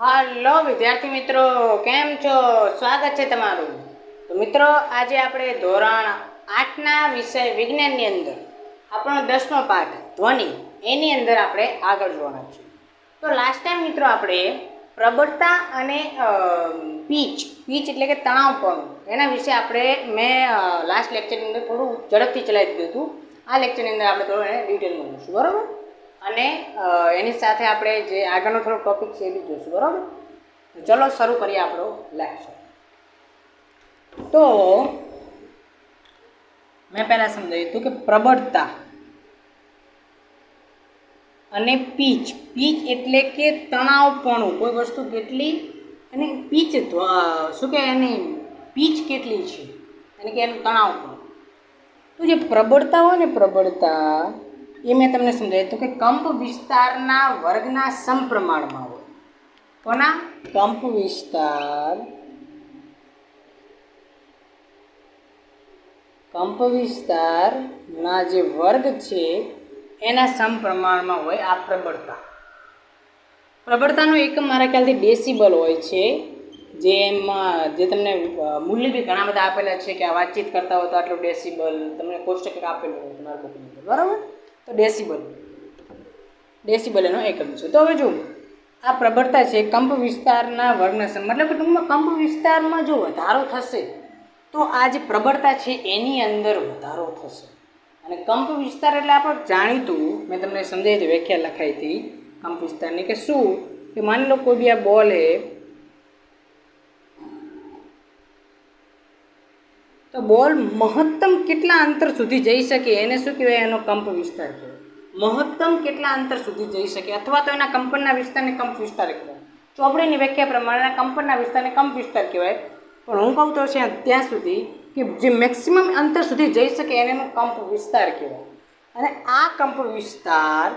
હાલો, વિદ્યાર્થી મિત્રો, કેમ છો? સ્વાગત છે તમારું. તો મિત્રો, આજે આપણે ધોરણ આઠના વિષય વિજ્ઞાનની અંદર, આપણો દસમો પાઠ, ધ્વનિ, એની અંદર આપણે આગળ જોવાના છે. તો લાસ્ટ ટાઈમ મિત્રો આપણે પ્રબળતા અને પીચ પીચ એટલે કે તણાવપણું, એના વિશે આપણે મેં લાસ્ટ લેક્ચરની અંદર થોડું ઝડપથી ચલાવી દીધું હતું. આ લેક્ચરની અંદર આપણે થોડું એને ડિટેલમાં જોઈશું, બરાબર? અને એની સાથે આપણે જે આગળનો થોડો ટોપિક છે એ બી જોઈશું બરાબર? તો ચલો શરૂ કરીએ આપણો લેક્ચર તો મેં પહેલાં સમજાવ્યું હતું કે પ્રબળતા અને પીચ. પીચ એટલે કે તણાવપણું. કોઈ વસ્તુ કેટલી? એની પીચ શું કે એની? પીચ કેટલી છે? એટલે કે એનું તણાવપણું. તો જે પ્રબળતા હોય ને પ્રબળતા એ મેં તમને સમજાવ્યું કે કંપ વિસ્તારના વર્ગના સમપ્રમાણમાં હોય. કોના? કંપ વિસ્તાર. કંપ વિસ્તારના જે વર્ગ છે, એના સમપ્રમાણમાં હોય આ પ્રબળતા. પ્રબળતાનો એકમ મારા ખ્યાલથી ડેસિબલ હોય છે જેમાં જે તમને મૂલ્ય બી ઘણા બધા આપેલા છે કે આ વાતચીત કરતા હોય તો આટલું ડેસિબલ તમને કોષ્ટક આપેલું હોય તમારા બરાબર? તો ડેસિબલ ડેસિબલ એનો એકમ છે. તો હવે જો આ પ્રબળતા છે કંપ વિસ્તારના વર્ગના મતલબ કે ટૂંકમાં કંપ વિસ્તારમાં જો વધારો થશે, તો આ જે પ્રબળતા છે એની અંદર વધારો થશે. અને કંપ વિસ્તાર એટલે આપણે જાણીતું, મેં તમને સમજાવી હતી, વ્યાખ્યા લખાઈ હતી, કંપ વિસ્તારની કે શું? કે માની લો કોઈ બી આ બોલ તો બોલ મહત્તમ કેટલા અંતર સુધી જઈ શકે? એને શું કહેવાય? એનો કંપ વિસ્તાર કહેવાય. મહત્તમ કેટલા અંતર સુધી જઈ શકે? અથવા તો એના કંપનના વિસ્તારને કંપ વિસ્તાર કહેવાય. ચોપડીની વ્યાખ્યા પ્રમાણે કંપનના વિસ્તારને કંપ વિસ્તાર કહેવાય. પણ હું કહું તો છે ત્યાં સુધી કે જે મેક્સિમમ અંતર સુધી જઈ શકે એનો કંપ વિસ્તાર કહેવાય. અને આ કંપ વિસ્તાર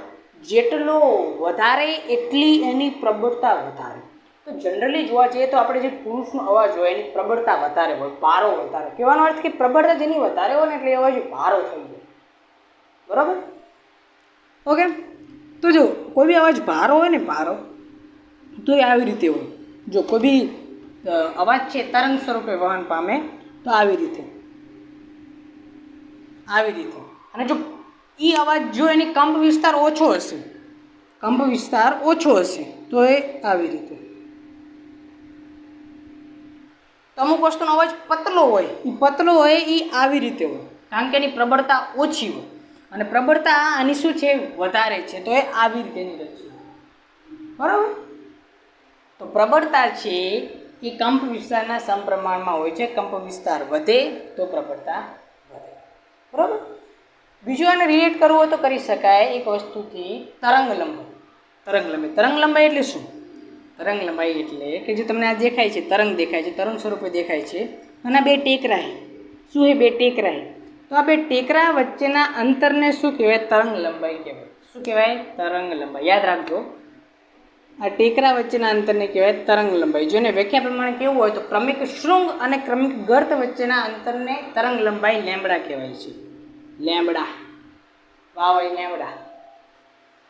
જેટલો વધારે, એટલી એની પ્રબળતા વધારે. તો જનરલી જોવા જઈએ તો આપણે જે પુરુષનો અવાજ હોય એની પ્રબળતા વધારે હોય ભારો વધારે કહેવાનો અર્થ કે પ્રબળતા જેની વધારે હોય ને એટલે અવાજ ભારો થઈ જાય. બરાબર? ઓકે તો જો, કોઈ બી અવાજ ભારો હોય ને ભારો તો એ આવી રીતે હોય. જો કોઈ બી અવાજ છે તરંગ સ્વરૂપે વહન પામે, તો આવી રીતે. આવી રીતે. અને જો એ અવાજ જો એની કંપ વિસ્તાર ઓછો હશે, કંપ વિસ્તાર ઓછો હશે, તો એ આવી રીતે તો અમુક વસ્તુનો અવાજ પતલો હોય. એ પતલો હોય એ આવી રીતે હોય. કારણ કે એની પ્રબળતા ઓછી હોય. અને પ્રબળતા આની શું છે? વધારે છે. તો એ આવી રીતેની રચના. બરાબર? તો પ્રબળતા છે એ કંપ વિસ્તારના સમપ્રમાણમાં હોય છે. કંપ વિસ્તાર વધે તો પ્રબળતા વધે. બરાબર? બીજું આને રિલેટ કરવું હોય તો કરી શકાય. એક વસ્તુથી તરંગ લંબાઈ તરંગ લંબાઈ તરંગ લંબાઈ એટલે શું? તરંગ લંબાઈ એટલે કે જે તમને આ દેખાય છે, તરંગ દેખાય છે તરંગ સ્વરૂપે દેખાય છે. અને બે ટેકરા છે. શું એ બે ટેકરા છે? તો આ બે ટેકરા વચ્ચેના અંતરને શું કહેવાય? તરંગ લંબાઈ કહેવાય. શું કહેવાય? તરંગ લંબાઈ. યાદ રાખજો. આ ટેકરા વચ્ચેના અંતરને કહેવાય તરંગ લંબાઈ. જો એને વ્યાખ્યા પ્રમાણે કેવું હોય તો ક્રમિક શૃંગ અને ક્રમિક ગર્ત વચ્ચેના અંતરને તરંગ લંબાઈ લેમડા કહેવાય છે. લેમડા વાવાઈ લેમડા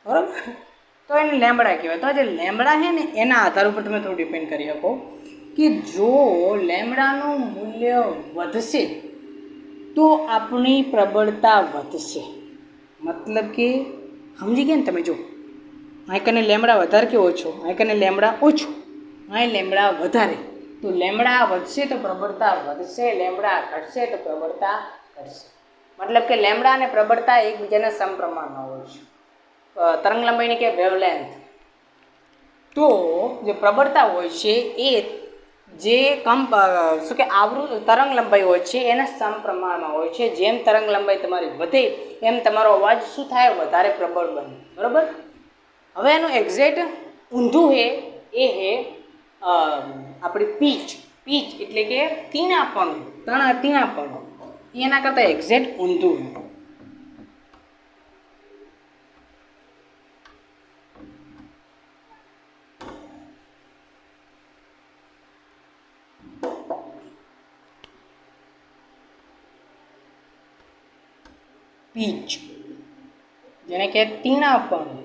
બરાબર? તો એને લેમડા કહેવાય. તો આ જે લેમડા છે ને, એના આધાર ઉપર તમે થોડું ડિપેન્ડ કરી શકો કે જો લેમડાનું મૂલ્ય વધશે, તો આપણી પ્રબળતા વધશે. મતલબ કે, સમજી ગયા ને તમે જો? અહીં કને લેમડા વધારે કે ઓછો? અહીં કને લેમડા ઓછો? અહીં લેમડા વધારે. તો લેમડા વધશે તો પ્રબળતા વધશે, લેમડા ઘટશે તો પ્રબળતા ઘટશે. મતલબ કે લેમડા અને પ્રબળતા એકબીજાના સમપ્રમાણમાં હોય છે. તરંગ લંબાઈની કે વેવલેન્થ તો જે પ્રબળતા હોય છે એ જે કંપ શું કે આવૃત, તરંગ લંબાઈ હોય છે એના સમપ્રમાણમાં હોય છે. જેમ તરંગ લંબાઈ તમારી વધે, એમ તમારો અવાજ શું થાય? વધારે પ્રબળ બને. બરાબર? હવે એનું એક્ઝેક્ટ ઊંધું હે, એ હે આપણી પીચ પીચ એટલે કે તીણાપણું તણા તીણાપણું એના કરતાં એક્ઝેક્ટ ઊંધું પીચ જેને કે તીણાપણું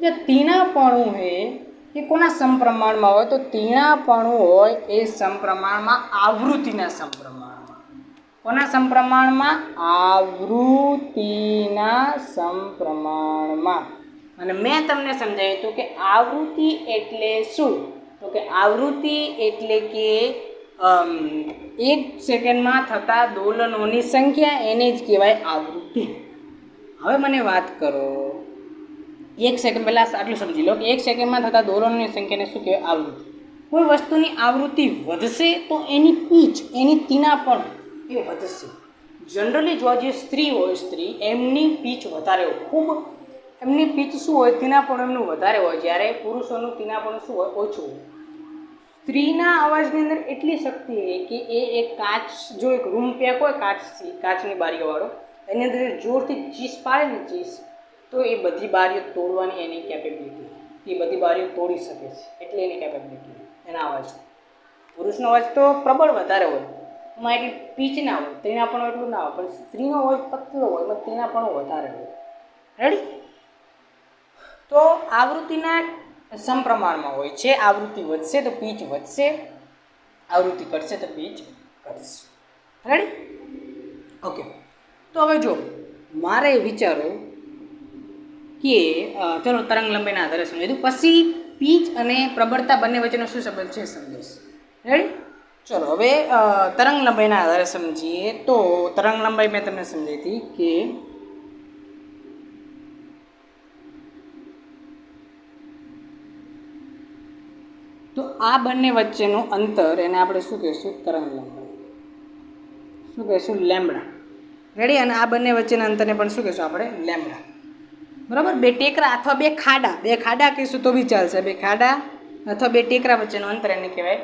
જે તીણાપણું છે એ કોના સમપ્રમાણમાં હોય? તો તીણાપણું હોય એ સમપ્રમાણમાં આવૃત્તિના સમપ્રમાણમાં. કોના સમપ્રમાણમાં? આવૃત્તિના સમપ્રમાણમાં. અને મેં તમને સમજાવ્યું હતું કે આવૃત્તિ એટલે શું? તો કે આવૃત્તિ એટલે કે એક સેકન્ડમાં થતા દોલનોની સંખ્યા એને જ કહેવાય આવૃત્તિ. હવે મને વાત કરો. એક સેકન્ડ પહેલાં આટલું સમજી લો કે એક સેકન્ડમાં થતા દોલનોની સંખ્યાને શું કહેવાય? આવૃત્તિ. કોઈ વસ્તુની આવૃત્તિ વધશે તો એની પીચ એની તીના પણ એ વધશે. જનરલી જો જે સ્ત્રી હોય, સ્ત્રી, એમની પીચ વધારે હોય, ખૂબ, એમની પીચ શું હોય તીનાપણ એમનું વધારે હોય, જ્યારે પુરુષોનું તીનાપણ શું હોય, ઓછું હોય. સ્ત્રીના અવાજની અંદર એટલી શક્તિ કે એ એક કાચ, જો એક રૂમ પેક હોય કાચથી કાચની બારીઓવાળો એની અંદર જોરથી ચીસ પાડે ને ચીસ, તો એ બધી બારીઓ તોડવાની એની કેપેબિલિટી એ બધી બારીઓ તોડી શકે છે. એટલે એની કેપેબિલિટી એના અવાજ. પુરુષનો અવાજ તો પ્રબળ વધારે હોય. એમાં એટલી પીચ ના હોય. તેના પણ એટલું ના હોય. પણ સ્ત્રીનો અવાજ પતલો હોય, એમાં તેના પણ વધારે હોય. રેડી તો આવૃત્તિના સમપ્રમાણમાં હોય છે. આવૃત્તિ વધશે તો પીચ વધશે. આવૃત્તિ ઘટશે તો પીચ ઘટશે. રેડી ઓકે તો હવે જો, મારે વિચારો કે ચલો, તરંગ લંબાઈના આધારે સમજાવી. પછી પીચ અને પ્રબળતા બંને વચ્ચેનો શું સંબંધ છે? સંદેશ. રેડી ચલો, હવે તરંગ લંબાઈના આધારે સમજીએ તો તરંગ લંબાઈ મેં તમને સમજાવી હતી કે આ બંને વચ્ચેનું અંતર એને આપણે શું કહીશું? તરંગ લંબાઈ. શું કહીશું? લેમડા રેડી અને આ બંને વચ્ચેના અંતરને પણ શું કહીશું આપણે? લેમડા બરાબર? બે ટેકરા અથવા બે ખાડા. બે ખાડા કહીશું તો બી ચાલશે. બે ખાડા અથવા બે ટેકરા વચ્ચેનું અંતર એને કહેવાય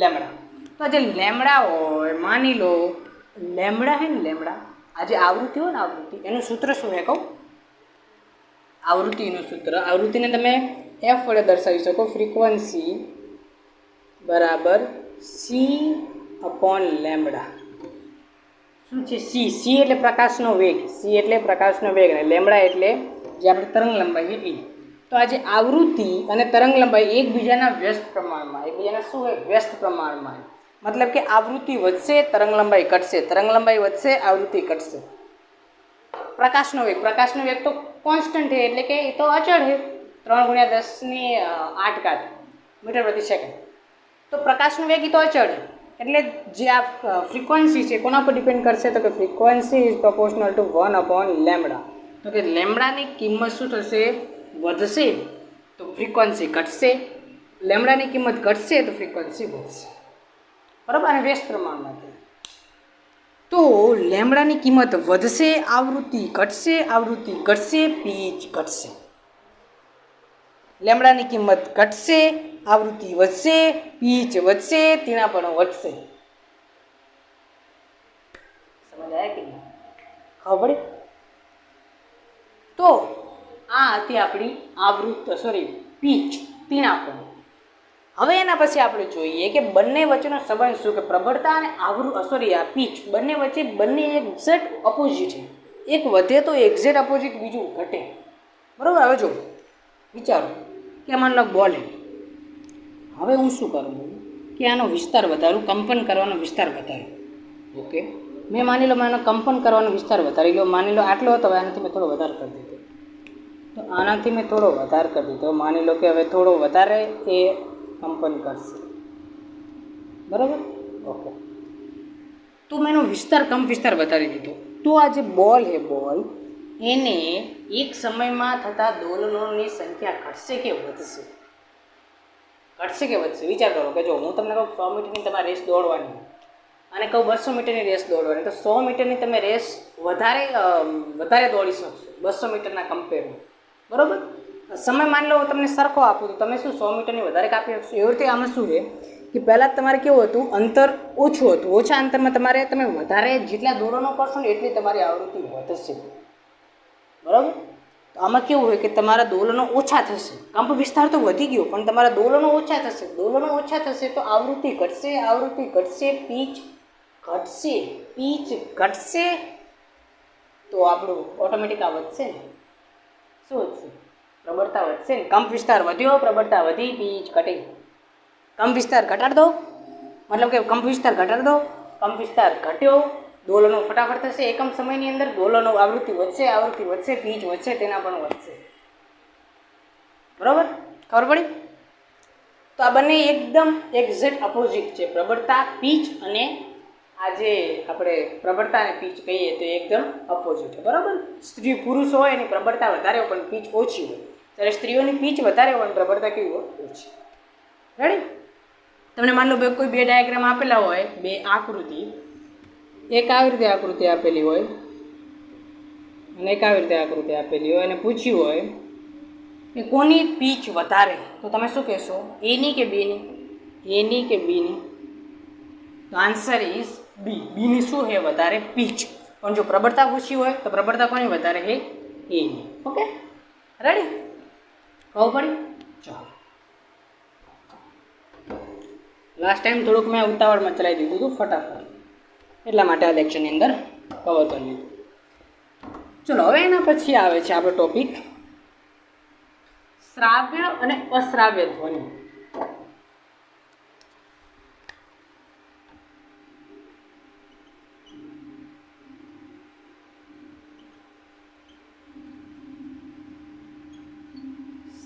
લેમડા તો જે લેમડા હોય, માની લો લેમડા હે ને લેમડા આ જે આવૃત્તિ હોય ને આવૃત્તિ. એનું સૂત્ર શું છે કહું? આવૃત્તિનું સૂત્ર. આવૃત્તિને તમે એફ વડે દર્શાવી શકો. ફ્રીક્વન્સી બરાબર સી અપોન લેમડા શું છે સી સી એટલે પ્રકાશનો વેગ. સી એટલે પ્રકાશનો વેગ અને લેમડા એટલે જે આપણે તરંગ લંબાઈ છે એ. તો આજે આવૃત્તિ અને તરંગ લંબાઈ એકબીજાના વ્યસ્ત પ્રમાણમાં, એકબીજાના શું હોય? વ્યસ્ત પ્રમાણમાં. મતલબ કે આવૃત્તિ વધશે, તરંગ લંબાઈ ઘટશે. તરંગ લંબાઈ વધશે, આવૃત્તિ ઘટશે. પ્રકાશનો વેગ. પ્રકાશનો વેગ તો કોન્સ્ટન્ટ છે, એટલે કે એ તો અચળ છે. ત્રણ ગુણ્યા દસની આઠ ઘાત મીટર પ્રતિ સેકન્ડ તો પ્રકાશનો વેગ એ તો અચળ. એટલે જે આ ફ્રિકવન્સી છે, કોના પર ડિપેન્ડ કરશે? તો કે frequency is proportional to one upon lambda તો કે લેમડાની કિંમત શું થશે? વધશે. તો ફ્રીક્વન્સી ઘટશે. લેમડાની કિંમત ઘટશે, તો ફ્રિકવન્સી વધશે. બરાબર? અને વ્યસ્ત પ્રમાણમાં તો લેમડાની કિંમત વધશે, આવૃત્તિ ઘટશે આવૃત્તિ ઘટશે, પીચ ઘટશે. લેમડાની કિંમત ઘટશે આવૃત્તિ વધશે, પીચ વધશે, તેના પણ વધશે. સમજ કે ખબર તો આ હતી આપણી આવૃત્ત સોરી પીચ તીણાપણ હવે એના પછી આપણે જોઈએ કે બંને વચ્ચેનો સંબંધ શું કે પ્રબળતા અને આવૃ સોરી આ પીચ. બંને વચ્ચે બંને એક્ઝેક્ટ અપોઝિટ છે. એક વધે તો એક્ઝેક્ટ અપોઝિટ બીજું ઘટે. બરાબર? હવે જો વિચારો. કે માનો બોલે. હવે હું શું કરું? કે આનો વિસ્તાર વધારું કંપન કરવાનો વિસ્તાર વધારું. ઓકે. મેં માની લો મેં આનો કંપન કરવાનો વિસ્તાર વધારી લો માની લો આટલો હતો હવે આનાથી મેં થોડો વધારે કરી દીધો. તો આનાથી મેં થોડો વધારે કરી દીધો. માની લો કે હવે થોડો વધારે એ કંપન કરશે. બરાબર? ઓકે. તો મેં એનો વિસ્તાર કંપ વિસ્તાર વધારી દીધો. તો આ જે બોલ હે બોલ એને એક સમયમાં થતા દોલનોની સંખ્યા ઘટશે કે વધશે? ઘટશે કે વધશે? વિચાર કરો કે જો હું તમને કહું સો મીટરની તમારે રેસ દોડવાની અને કહું બસો મીટરની રેસ દોડવાની તો સો મીટરની તમે રેસ વધારે વધારે દોડી શકશો, બસો મીટરના કમ્પેરમાં બરાબર? સમય માની લો તમને સરખો આપું તો તમે શું સો મીટરની વધારે કાપી શકશો? એવી રીતે આમાં શું છે કે પહેલાં તમારે કેવું હતું? અંતર ઓછું હતું. ઓછા અંતરમાં તમારે તમે વધારે જેટલા દોડનો કરશો ને, એટલી તમારી આવૃત્તિ વધશે. બરાબર? તો આમાં કેવું હોય કે તમારા દોલનો ઓછા થશે. કંપ વિસ્તાર તો વધી ગયો, પણ તમારા દોલનો ઓછા થશે. દોલનો ઓછા થશે તો આવૃત્તિ ઘટશે આવૃત્તિ ઘટશે, પીચ ઘટશે પીચ ઘટશે. તો આપણું ઓટોમેટિક આ વધશે ને. શું વધશે? પ્રબળતા વધશે ને. કંપ વિસ્તાર વધ્યો, પ્રબળતા વધી, પીચ ઘટી. કંપ વિસ્તાર ઘટાડ દો. મતલબ કે કંપ વિસ્તાર ઘટાડ દો. કંપ વિસ્તાર ઘટ્યો. દોલનો ફટાફટ થશે. એકમ સમયની અંદર દોલનો આવૃત્તિ વધશે આવૃત્તિ વધશે, પીચ વધશે, તેના પણ વધશે. બરાબર? ખબર પડી? તો આ બંને એકદમ એક્ઝેક્ટ અપોઝિટ છે. પ્રબળતા, પીચ અને આ જે આપણે પ્રબળતા અને પીચ કહીએ તો એકદમ અપોઝિટ બરાબર? સ્ત્રી પુરુષ હોય એની પ્રબળતા વધારે હોય, પણ પીચ ઓછી હોય. ત્યારે સ્ત્રીઓની પીચ વધારે હોય અને પ્રબળતા કેવી હોય? ઓછી. રેડી તમને માન લો કોઈ બે ડાયાગ્રામ આપેલા હોય, બે આકૃતિ એક આવી રીતે આકૃતિ આપેલી હોય. અને એક આવી રીતે આકૃતિ આપેલી હોય અને પૂછ્યું હોય કે કોની પીચ વધારે? તો તમે શું કહેશો? એની કે બીની એની કે બીની તો આન્સર ઇઝ બી બીની શું છે? વધારે પીચ. પણ જો પ્રબળતા પૂછી હોય, તો પ્રબળતા કોની વધારે હે એની ઓકે રેડી કહું પડી? ચાલો. લાસ્ટ ટાઈમ થોડુંક મેં ઉતાવળમાં ચલાવી દીધું હતું, ફટાફટ. એટલા માટે આ લેક્ચરની અંદર કવર કરી લીધું. ચલો, હવે એના પછી આવે છે આપણો ટોપિક શ્રાવ્ય અને અશ્રાવ્ય ધ્વનિ.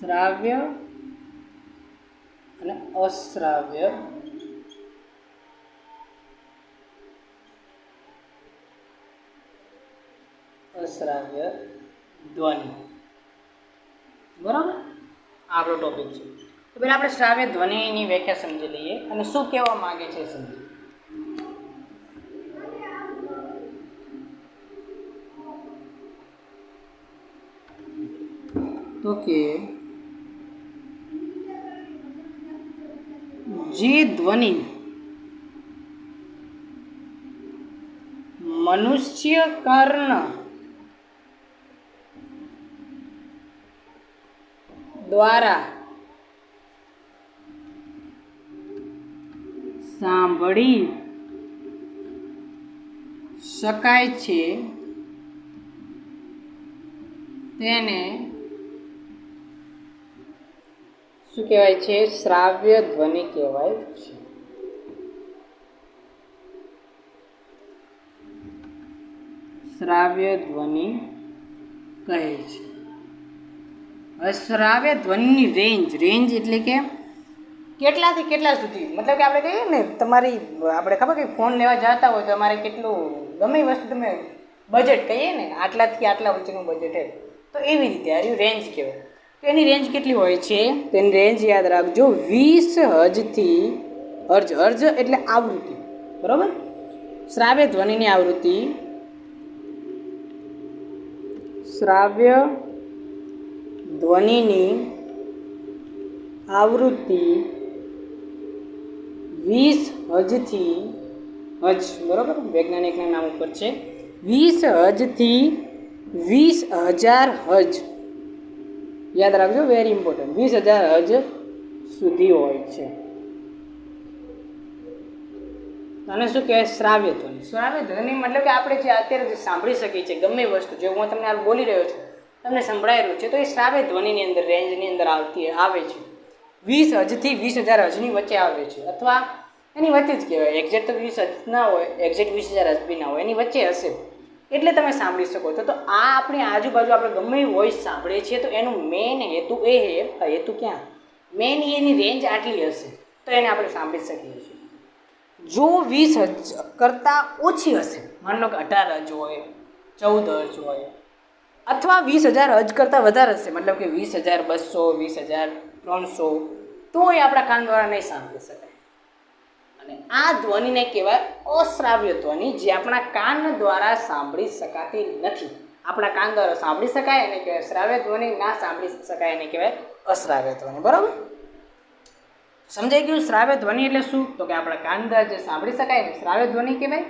શ્રાવ્ય અને અશ્રાવ્ય અશ્રાવ્ય ધ્વનિ. બરાબર? આપણો ટોપિક છે. તો પહેલાં આપણે શ્રાવ્ય ધ્વનિની વ્યાખ્યા સમજી લઈએ અને શું કહેવા માગે છે સમજી તો કે જે ધ્વનિ મનુષ્ય કર્ણ દ્વારા સાંભળી શકાય છે તેને શું કહેવાય છે? શ્રાવ્ય ધ્વનિ કહેવાય છે. શ્રાવ્ય ધ્વનિ કહે છે. હવે શ્રાવ્ય ધ્વનિની રેન્જ રેન્જ એટલે કે? કેટલાથી કેટલા સુધી? મતલબ કે આપણે કહીએ ને તમારી આપણે ખબર કે ફોન લેવા જતા હોય તો અમારે કેટલું ગમે વસ્તુ તમે બજેટ કહીએ ને આટલાથી આટલા વચ્ચેનું બજેટ હે તો એવી રીતે આ રેન્જ કહેવાય. તો એની રેન્જ કેટલી હોય છે? એની રેન્જ યાદ રાખજો વીસ હજથી અર્જ અર્જ એટલે આવૃત્તિ. બરાબર? શ્રાવ્ય ધ્વનિની આવૃત્તિ. શ્રાવ્ય ધ્વનિની આવૃત્તિ વીસ હજથી, હજ, બરાબર? વૈજ્ઞાનિકના નામ ઉપર છે. વીસ હજથી વીસ હજાર હજ. યાદ રાખજો વેરી ઇમ્પોર્ટન્ટ વીસ હજાર હજ સુધી હોય છે. અને શું કહેવાય શ્રાવ્ય ધ્વનિ. શ્રાવ્ય ધ્વનિ મતલબ કે આપણે જે અત્યારે જે સાંભળી શકીએ છીએ, ગમે વસ્તુ, જે હું તમને હાલ બોલી રહ્યો છું તમને રહ્યું છે, તો એ શ્રાવ્ય ધ્વનિની અંદર, રેન્જની અંદર આવતી આવે છે. વીસ હજથી વીસ હજાર હજની વચ્ચે આવે છે, અથવા એની વચ્ચે જ કહેવાય. એક્ઝેક્ટ તો વીસ હજ ના હોય એક્ઝેક્ટ વીસ હજાર હજ બી ના હોય, એની વચ્ચે હશે. એટલે તમે સાંભળી શકો છો. તો આ આપણી આજુબાજુ આપણે ગમે એ વોઇસ સાંભળીએ છીએ, તો એનું મેઇન હેતુ એ હે હેતુ ક્યાં? મેઇન એની રેન્જ આટલી હશે, તો એને આપણે સાંભળી શકીએ છીએ. જો વીસ હજ કરતાં ઓછી હશે, માની કે અઢાર હજ હોય, ચૌદ હજ હોય અથવા વીસ હજાર હજ કરતાં વધારે હશે. મતલબ કે વીસ હજાર બસો, વીસ હજાર ત્રણસો. તો એ આપણા કાન દ્વારા નહીં સાંભળી શકાય. અને આ ધ્વનિને કહેવાય અશ્રાવ્ય ધ્વનિ, જે આપણા કાન દ્વારા સાંભળી શકાતી નથી. આપણા કાન દ્વારા સાંભળી શકાય એને કહેવાય શ્રાવ્ય ધ્વનિ, ના સાંભળી શકાય એને કહેવાય અશ્રાવ્ય ધ્વનિ. બરાબર? સમજાઈ ગયું? શ્રાવ્ય ધ્વનિ એટલે શું? તો કે આપણા કાન દ્વારા જે સાંભળી શકાય ને શ્રાવ્ય ધ્વનિ કહેવાય.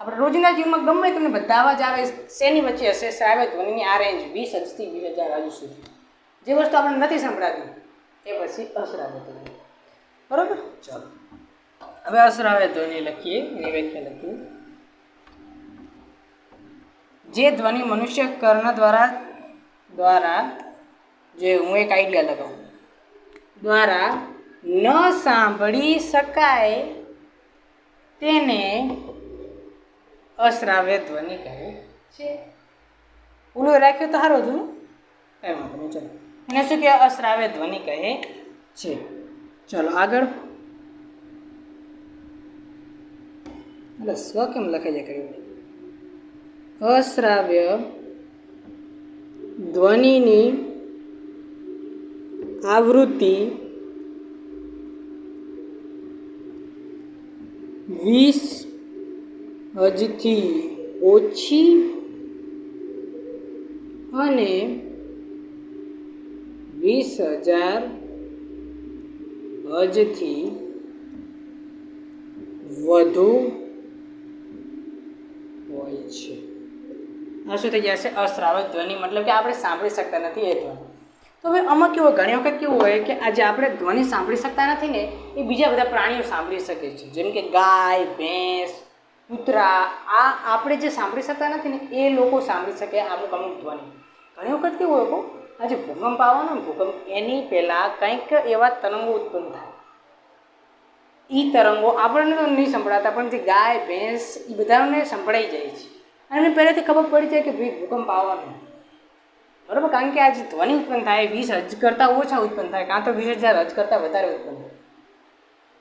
આપણે રોજના જીવનમાં ગમે તમને બધા અવાજ આવે, શેની વચ્ચે હશે શ્રાવ્ય ધ્વનિની આ રેન્જ વીસ હજથી વીસ હજાર હજુ સુધી. જે વસ્તુ આપણે નથી સંભળાતી, એ પછી અશ્રાવ્ય ધ્વનિ. બરાબર? ચાલો. હવે અશ્રાવ્ય ધ્વનિ લખીએ એની વ્યાખ્યા લખીએ. જે ધ્વનિ મનુષ્ય કર્ણ દ્વારા દ્વારા, જે હું એક આઈડિયા લગાવું. દ્વારા ન સાંભળી શકાય તેને અશ્રાવ્ય ધ્વનિ કહે. છે. ઓલું રાખ્યો તો સારો હતું કંઈ વાંધો નહીં ચલો. એને શું કહેવાય અશ્રાવ્ય ધ્વનિ કહે. છે. ચલો આગળ. એટલે સ્વ કેમ લખાઈ જાય કર્યું અશ્રાવ્ય ધ્વનિની આવૃત્તિ વીસ હજથી ઓછી અને વીસ હજાર હજથી વધુ હોય છે. આ શું થઈ જશે? અશ્રાવક ધ્વનિ. મતલબ કે આપણે સાંભળી શકતા નથી એ ધ્વનિ. તો હવે આમાં કેવું, ઘણી વખત કેવું હોય કે આજે આપણે ધ્વનિ સાંભળી શકતા નથી ને, એ બીજા બધા પ્રાણીઓ સાંભળી શકે છે. જેમ કે ગાય, ભેંસ કૂતરા, આ આપણે જે સાંભળી શકતા નથી ને, એ લોકો સાંભળી શકે અમુક અમુક ધ્વનિ. ઘણી વખત કેવું હોય આજે ભૂકંપ આવવાનો ભૂકંપ એની પહેલાં કંઈક એવા તરંગો ઉત્પન્ન થાય. એ તરંગો આપણને તો નહીં સંભળાતા, પણ જે ગાય, ભેંસ એ બધાને સંભળાઈ જાય છે. અને પહેલેથી ખબર પડી જાય કે ભાઈ ભૂકંપ આવવાનો બરાબર? કારણ કે આજે ધ્વનિ ઉત્પન્ન થાય, વીસ હજ કરતાં ઓછા ઉત્પન્ન થાય, કાં તો વીસ હજાર હજ કરતાં વધારે ઉત્પન્ન થાય.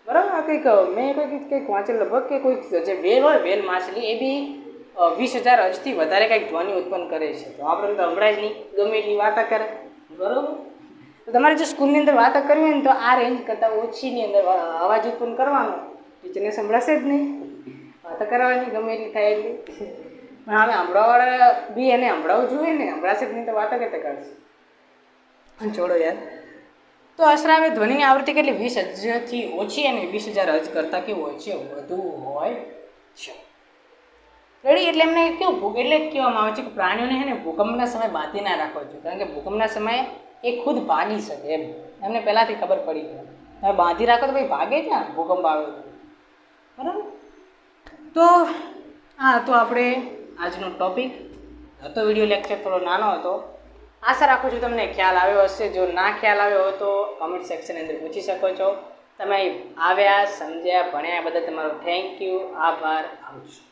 બરાબર? આ કંઈક મેં કંઈક કંઈક વાંચેલ લગભગ કે કોઈક જે વેલ હોય, વેલ માછલી, એ બી વીસ હજાર હજથી વધારે કંઈક ધ્વનિ ઉત્પન્ન કરે છે. તો આપણે તો હમણાં જ નહીં ગમે એટલી વાતો કરે. બરાબર? તો તમારે જો સ્કૂલની અંદર વાતો કરવી હોય ને તો આ રેન્જ કરતાં ઓછીની અંદર અવાજ ઉત્પન્ન કરવાનો. ટીચરને સંભળાશે જ નહીં. વાતો કરવાની ગમે એટલી થાય એટલી. પણ હવે હમણાંવાળા બી એને હમણાં જોઈએ ને હમણાશે જ નહીં તો વાતો કહેતા કરશે. છોડો યાર. તો અશ્રાવ્ય ધ્વનિની આવૃત્તિ કેટલી? વીસ હજારથી ઓછી અને વીસ હજાર હજ કરતાં કેવું ઓછી વધુ હોય છે. રેડી એટલે એમને કેવું ભૂ, એટલે કહેવામાં આવે છે કે પ્રાણીઓને છે ને ભૂકંપના સમયે બાંધી ના રાખવા જોઈએ. કારણ કે ભૂકંપના સમયે એ ખુદ ભાગી શકે એમ. એમને પહેલાંથી ખબર પડી ગઈ. તમે બાંધી રાખો તો ભાઈ ભાગે ક્યાં? ભૂકંપ આવે બરાબર? તો, આ હતો આપણે આજનો ટોપિક હતો વીડિયો લેક્ચર થોડો નાનો હતો. આશા રાખું છું તમને ખ્યાલ આવ્યો હશે. જો ના ખ્યાલ આવ્યો હોય તો કમેન્ટ સેક્શનની અંદર પૂછી શકો છો. તમે આવ્યા, સમજ્યા, ભણ્યા બધા તમારો થેન્ક યુ આભાર. આવજો.